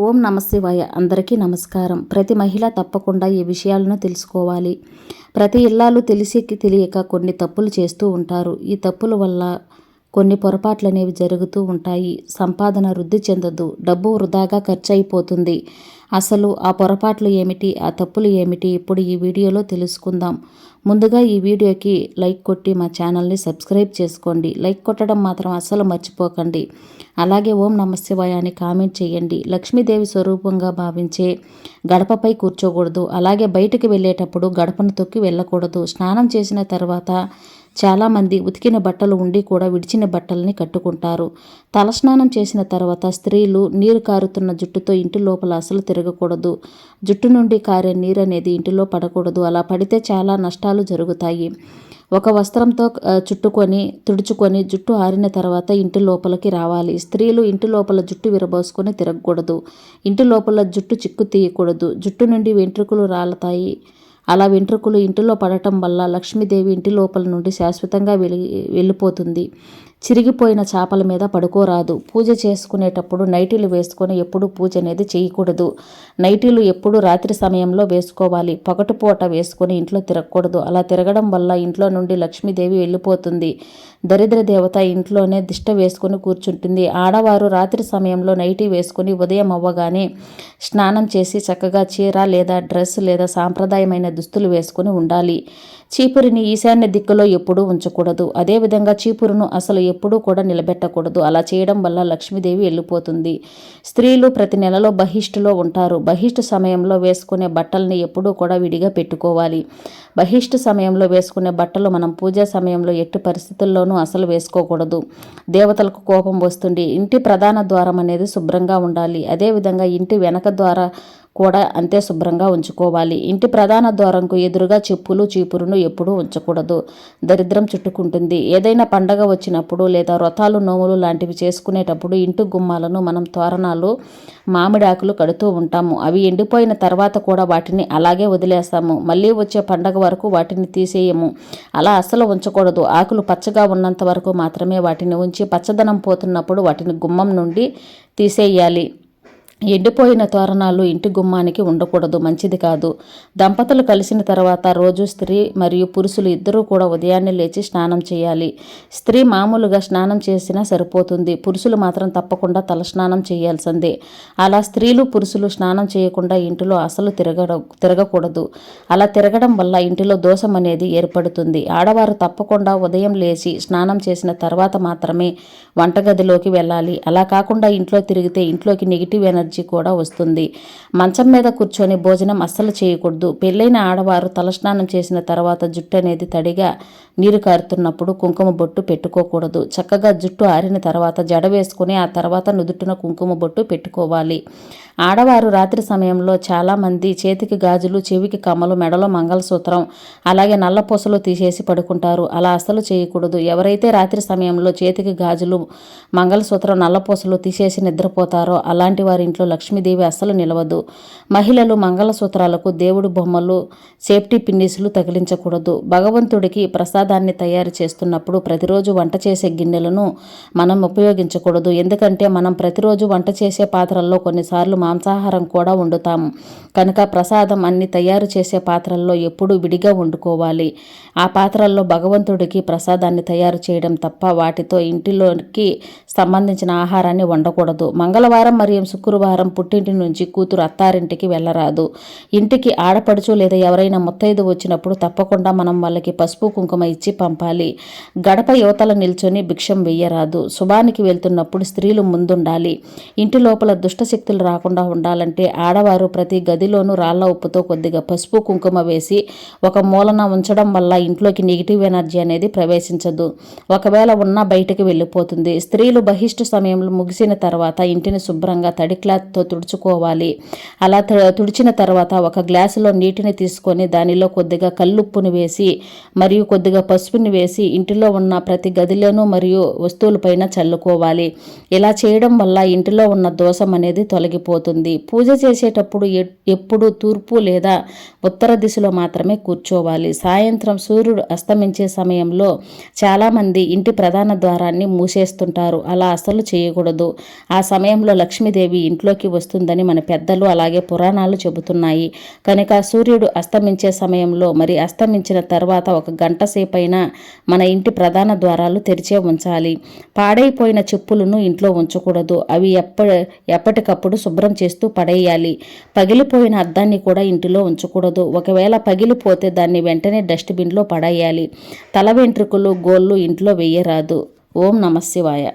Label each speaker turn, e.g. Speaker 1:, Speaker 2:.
Speaker 1: ఓం నమశివాయ. అందరికీ నమస్కారం. ప్రతి మహిళ తప్పకుండా ఈ విషయాలను తెలుసుకోవాలి. ప్రతి ఇల్లాలు తెలిసి తెలియక కొన్ని తప్పులు చేస్తూ ఉంటారు. ఈ తప్పుల వల్ల కొన్ని పొరపాట్లు అనేవి జరుగుతూ ఉంటాయి. సంపాదన వృద్ధి చెందదు డబ్బు వృధాగా ఖర్చు అయిపోతుంది అసలు ఆ పొరపాట్లు ఏమిటి? ఆ తప్పులు ఏమిటి? ఇప్పుడు ఈ వీడియోలో తెలుసుకుందాం. ముందుగా ఈ వీడియోకి లైక్ కొట్టి మా ఛానల్ని సబ్స్క్రైబ్ చేసుకోండి. లైక్ కొట్టడం మాత్రం అస్సలు మర్చిపోకండి. అలాగే ఓం నమశివాయ అని కామెంట్ చేయండి. లక్ష్మీదేవి స్వరూపంగా భావించే గడపపై కూర్చోకూడదు. అలాగే బయటికి వెళ్ళేటప్పుడు గడపను తొక్కి వెళ్ళకూడదు. స్నానం చేసిన తర్వాత చాలామంది ఉతికిన బట్టలు ఉండి కూడా విడిచిన బట్టల్ని కట్టుకుంటారు. తలస్నానం చేసిన తర్వాత స్త్రీలు నీరు కారుతున్న జుట్టుతో ఇంటి లోపల అసలు తిరగకూడదు. జుట్టు నుండి కారే నీరు అనేది ఇంటిలో పడకూడదు. అలా పడితే చాలా నష్టాలు జరుగుతాయి. ఒక వస్త్రంతో చుట్టుకొని తుడుచుకొని జుట్టు ఆరిన తర్వాత ఇంటి లోపలికి రావాలి. స్త్రీలు ఇంటి లోపల జుట్టు విరబోసుకొని తిరగకూడదు. ఇంటి లోపల జుట్టు చిక్కు తీయకూడదు. జుట్టు నుండి వెంట్రుకలు రాలతాయి. అలా వెంట్రుకలు ఇంటిలో పడటం వల్ల లక్ష్మీదేవి ఇంటి లోపల నుండి శాశ్వతంగా వెలి వెళ్ళిపోతుంది. చిరిగిపోయిన చేపల మీద పడుకోరాదు. పూజ చేసుకునేటప్పుడు నైటీలు వేసుకొని ఎప్పుడు పూజ అనేది చేయకూడదు. నైటీలు ఎప్పుడు రాత్రి సమయంలో వేసుకోవాలి. పగటిపూట వేసుకొని ఇంట్లో తిరగకూడదు. అలా తిరగడం వల్ల ఇంట్లో నుండి లక్ష్మీదేవి వెళ్ళిపోతుంది. దరిద్ర దేవత ఇంట్లోనే దిష్ట వేసుకొని కూర్చుంటుంది. ఆడవారు రాత్రి సమయంలో నైటీ వేసుకొని ఉదయం అవ్వగానే స్నానం చేసి చక్కగా చీర లేదా డ్రెస్ లేదా సాంప్రదాయమైన దుస్తులు వేసుకొని ఉండాలి. చీపురిని ఈశాన్య దిక్కులో ఎప్పుడూ ఉంచకూడదు. అదేవిధంగా చీపురును అసలు ఎప్పుడూ కూడా నిలబెట్టకూడదు. అలా చేయడం వల్ల లక్ష్మీదేవి వెళ్ళిపోతుంది. స్త్రీలు ప్రతి నెలలో బహిష్టులో ఉంటారు. బహిష్టు సమయంలో వేసుకునే బట్టల్ని ఎప్పుడూ కూడా విడిగా పెట్టుకోవాలి. బహిష్టు సమయంలో వేసుకునే బట్టలు మనం పూజా సమయంలో ఎట్టి పరిస్థితుల్లోనూ అసలు వేసుకోకూడదు. దేవతలకు కోపం వస్తుంది. ఇంటి ప్రధాన ద్వారం అనేది శుభ్రంగా ఉండాలి. అదేవిధంగా ఇంటి వెనక ద్వారా కూడా అంతే శుభ్రంగా ఉంచుకోవాలి. ఇంటి ప్రధాన ద్వారంకు ఎదురుగా చెప్పులు చీపురును ఎప్పుడూ ఉంచకూడదు. దరిద్రం చుట్టుకుంటుంది. ఏదైనా పండగ వచ్చినప్పుడు లేదా వ్రతాలు నోములు లాంటివి చేసుకునేటప్పుడు ఇంటి గుమ్మాలను మనం తోరణాలు మామిడాకులు కడుతూ ఉంటాము. అవి ఎండిపోయిన తర్వాత కూడా వాటిని అలాగే వదిలేస్తాము. మళ్ళీ వచ్చే పండగ వరకు వాటిని తీసేయము. అలా అస్సలు ఉంచకూడదు. ఆకులు పచ్చగా ఉన్నంత వరకు మాత్రమే వాటిని ఉంచి పచ్చదనం పోతున్నప్పుడు వాటిని గుమ్మం నుండి తీసేయాలి. ఎండిపోయిన తోరణాలు ఇంటి గుమ్మానికి ఉండకూడదు మంచిది కాదు. దంపతులు కలిసిన తర్వాత రోజు స్త్రీ మరియు పురుషులు ఇద్దరూ కూడా ఉదయాన్నే లేచి స్నానం చేయాలి. స్త్రీ మామూలుగా స్నానం చేసినా సరిపోతుంది. పురుషులు మాత్రం తప్పకుండా తలస్నానం చేయాల్సిందే. అలా స్త్రీలు పురుషులు స్నానం చేయకుండా ఇంటిలో అసలు తిరగడం తిరగకూడదు. అలా తిరగడం వల్ల ఇంటిలో దోషం అనేది ఏర్పడుతుంది. ఆడవారు తప్పకుండా ఉదయం లేచి స్నానం చేసిన తర్వాత మాత్రమే వంటగదిలోకి వెళ్ళాలి. అలా కాకుండా ఇంట్లో తిరిగితే ఇంట్లోకి నెగిటివ్ ఎనర్జీ ఎనర్జీ కూడా వస్తుంది. మంచం మీద కూర్చొని భోజనం అస్సలు చేయకూడదు. పెళ్ళైన ఆడవారు తలస్నానం చేసిన తర్వాత జుట్టు అనేది తడిగా నీరు కారుతున్నప్పుడు కుంకుమ బొట్టు పెట్టుకోకూడదు. చక్కగా జుట్టు ఆరిన తర్వాత జడ వేసుకుని ఆ తర్వాత నుదుటిన కుంకుమ బొట్టు పెట్టుకోవాలి. ఆడవారు రాత్రి సమయంలో చాలామంది చేతికి గాజులు చెవికి కమ్మలు మెడలో మంగళసూత్రం అలాగే నల్లపూసలు తీసేసి పడుకుంటారు. అలా అస్సలు చేయకూడదు. ఎవరైతే రాత్రి సమయంలో చేతికి గాజులు మంగళసూత్రం నల్లపూసలు తీసేసి నిద్రపోతారో అలాంటి వారి ఇంట్లో లక్ష్మీదేవి అస్సలు నిలవదు. మహిళలు మంగళసూత్రాలకు దేవుడి బొమ్మలు సేఫ్టీ పిన్నిసులు తగిలించకూడదు. భగవంతుడికి ప్రసాదాన్ని తయారు చేస్తున్నప్పుడు ప్రతిరోజు వంట చేసే గిన్నెలను మనం ఉపయోగించకూడదు. ఎందుకంటే మనం ప్రతిరోజు వంట చేసే పాత్రల్లో కొన్నిసార్లు మాంసాహారం కూడా వండుతాము. కనుక ప్రసాదం అన్ని తయారు చేసే పాత్రల్లో ఎప్పుడూ విడిగా వండుకోవాలి. ఆ పాత్రల్లో భగవంతుడికి ప్రసాదాన్ని తయారు చేయడం తప్ప వాటితో ఇంటిలోకి సంబంధించిన ఆహారాన్ని వండకూడదు. మంగళవారం మరియు శుక్రవారం పుట్టింటి నుంచి కూతురు అత్తారింటికి వెళ్ళరాదు. ఇంటికి ఆడపడుచు లేదా ఎవరైనా ముత్తైదు వచ్చినప్పుడు తప్పకుండా మనం వాళ్ళకి పసుపు కుంకుమ ఇచ్చి పంపాలి. గడప యువతల నిల్చొని భిక్షం వెయ్యరాదు. శుభానికి వెళ్తున్నప్పుడు స్త్రీలు ముందుండాలి. ఇంటి లోపల దుష్టశక్తులు రాకుండా ఉండాలంటే ఆడవారు ప్రతి గదిలోనూ రాళ్ళ ఉప్పుతో కొద్దిగా పసుపు కుంకుమ వేసి ఒక మూలన ఉంచడం వల్ల ఇంట్లోకి నెగిటివ్ ఎనర్జీ అనేది ప్రవేశించదు. ఒకవేళ ఉన్నా బయటకు వెళ్ళిపోతుంది. స్త్రీలు బహిష్టు సమయంలో ముగిసిన తర్వాత ఇంటిని శుభ్రంగా తడి క్లాత్తో తుడుచుకోవాలి. అలా తుడిచిన తర్వాత ఒక గ్లాసులో నీటిని తీసుకొని దానిలో కొద్దిగా కల్లుప్పును వేసి మరియు కొద్దిగా కొద్దిగా పసుపుని వేసి ఇంటిలో ఉన్న ప్రతి గదిలోనూ మరియు వస్తువులపైన చల్లుకోవాలి. ఇలా చేయడం వల్ల ఇంటిలో ఉన్న దోషం అనేది తొలగిపోతుంది. పూజ చేసేటప్పుడు ఎ- ఎప్పుడు తూర్పు లేదా ఉత్తర దిశలో మాత్రమే కూర్చోవాలి. సాయంత్రం సూర్యుడు అస్తమించే సమయంలో చాలామంది ఇంటి ప్రధాన ద్వారాన్ని మూసేస్తుంటారు. అలా అసలు చేయకూడదు. ఆ సమయంలో లక్ష్మీదేవి ఇంట్లోకి వస్తుందని మన పెద్దలు అలాగే పురాణాలు చెబుతున్నాయి. కనుక సూర్యుడు అస్తమించే సమయంలో మరి అస్తమించిన తర్వాత ఒక గంట సేపైనా మన ఇంటి ప్రధాన ద్వారాలు తెరిచే ఉంచాలి. పాడైపోయిన చెప్పులను ఇంట్లో ఉంచకూడదు. అవి ఎప్ప ఎప్పటికప్పుడు శుభ్రం చేస్తూ పడేయాలి. పగిలిపోయిన అద్దాన్ని కూడా ఇంటిలో ఉంచకూడదు. ఒకవేళ పగిలిపోతే దాన్ని వెంటనే డస్ట్బిన్లో పడేయాలి. తల వెంట్రుకలు గోళ్ళు ఇంట్లో వేయరాదు. ఓం నమశివాయ.